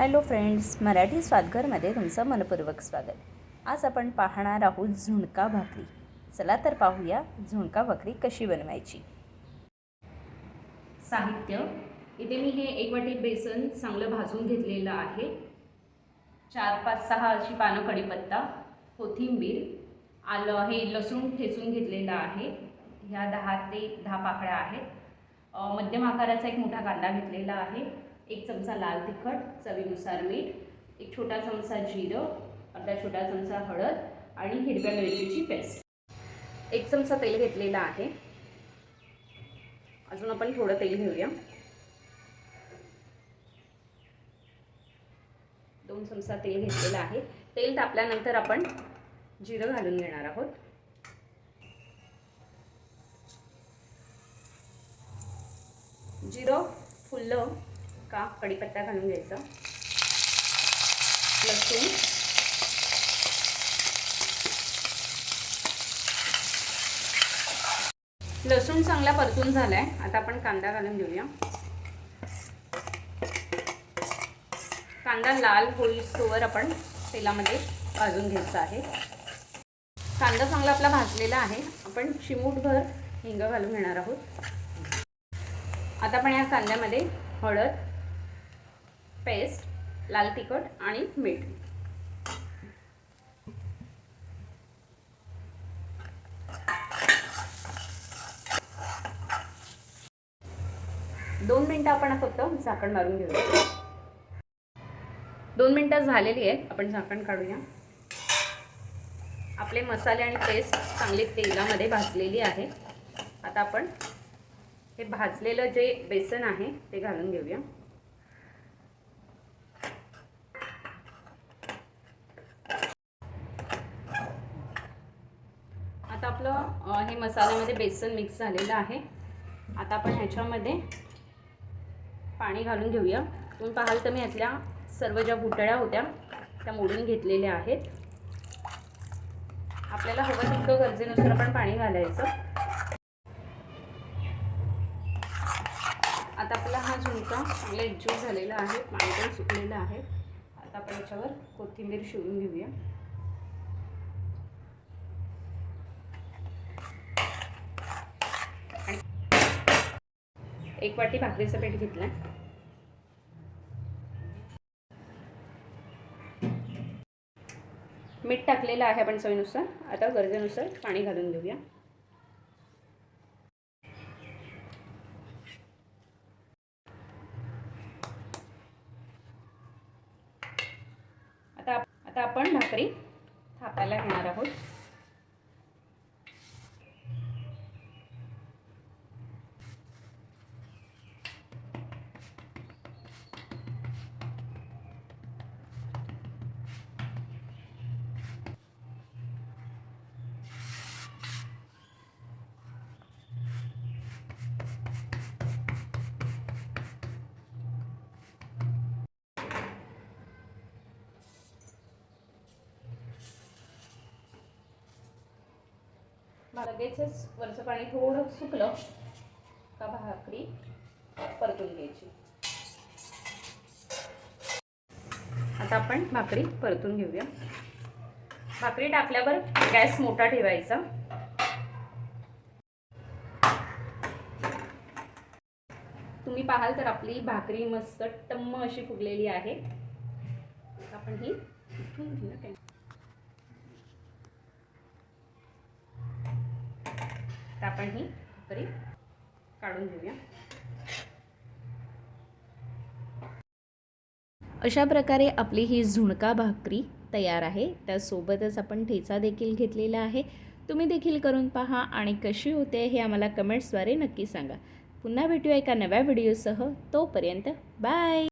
Hello friends Marathi स्वादघरमध्ये तुमचं मनपूर्वक स्वागत. आज आपण पाहणार आहोत झुणका भाकरी. चला तर पाहूया झुणका भाकरी कशी बनवायची. साहित्य. इथे मी हे एक वाटी बेसन चांगलं भाजून घेतलेलं आहे. चार पाच सहा अशी पानं कढीपत्ता कोथिंबीर आलं हे लसूण ठेचून घेतलेलं आहे. ह्या दहा ते दहा पाकळ्या आहेत. मध्यम आकाराचा एक मोठा कांदा घेतलेला आहे. एक चमचा लाल तिखट चवीनुसार मीठ एक छोटा चमचा जिरं अर्धा छोटा चमचा हळद आणि हिरव्या मिरचीची पेस्ट. एक चमचा तेल घेतलेला आहे. अजून आपण थोडं तेल घेऊया. दोन चमचा तेल घेतलेलं आहे. तेल तापल्यानंतर आपण जिरं घालून घेणार आहोत. जिरं फुललं का कढीपत्ता घालून घ्यायचा. लसूण. लसूण चांगला परतून झालाय. आता आपण कांदा घालून घेऊया. कांदा लाल होईस्तोवर आपण तेलामध्ये भाजून घ्यायचा आहे. कांदा चांगला आपला भाजलेला आहे. आपण चिमूटभर हिंग घालून घेणार आहोत. आता आपण या कांद्यामध्ये हळद पेस्ट लाल तिखट आणि मीठ. दोन मिनटं आपण फक्त झाकण मारून घेऊया. दोन मिनटं झालेली आहेत आपण झाकण काढूया. आपले मसाले आणि पेस्ट चांगली तेलामध्ये भाजलेली आहे. आता आपण हे भाजलेलं जे बेसन आहे ते घालून घेऊया. आता आपलं हे मसाल्यामध्ये बेसन मिक्स झालेलं आहे. आता आपण ह्याच्यामध्ये पाणी घालून घेऊया. तुम्ही पाहाल तर मी यातल्या सर्व ज्या गुटळ्या होत्या त्या मोडून घेतलेल्या आहेत. आपल्याला हवं तितकं गरजेनुसार आपण पाणी घालायचं. आता आपला हा झुणका चांगला एकजूट झालेला आहे पाणी पण सुकलेलं आहे. आता आपण याच्यावर कोथिंबीर शिवून घेऊया. एक वाटी भाकरीचं पीठ घेतलं मीठ टाकलेलं आहे आपण चवीनुसार. आता गरजेनुसार पाणी घालून घेऊया. आता आता आपण भाकरी थापायला घेणार आहोत. लगेचच वरचं पाणी थोडं सुकलं का भाकरी परतून घ्यायची. आता आपण भाकरी परतून घेऊया. भाकरी टाकल्यावर गॅस मोठा ठेवायचा. तुम्ही पाहाल तर आपली भाकरी मस्त टम्म अशी फुगलेली आहे. आपण ही तर आपण ही भाकरी काढून घेऊया. अशा प्रकारे आपली ही झुणका भाकरी तयार आहे. त्यासोबतच आपण ठेचा देखील घेतलेला आहे. तुम्ही देखील करून पहा आणि कशी होते हे आम्हाला कमेंट्सद्वारे नक्की सांगा. पुन्हा भेटूया एका नव्या व्हिडिओसह तोपर्यंत बाय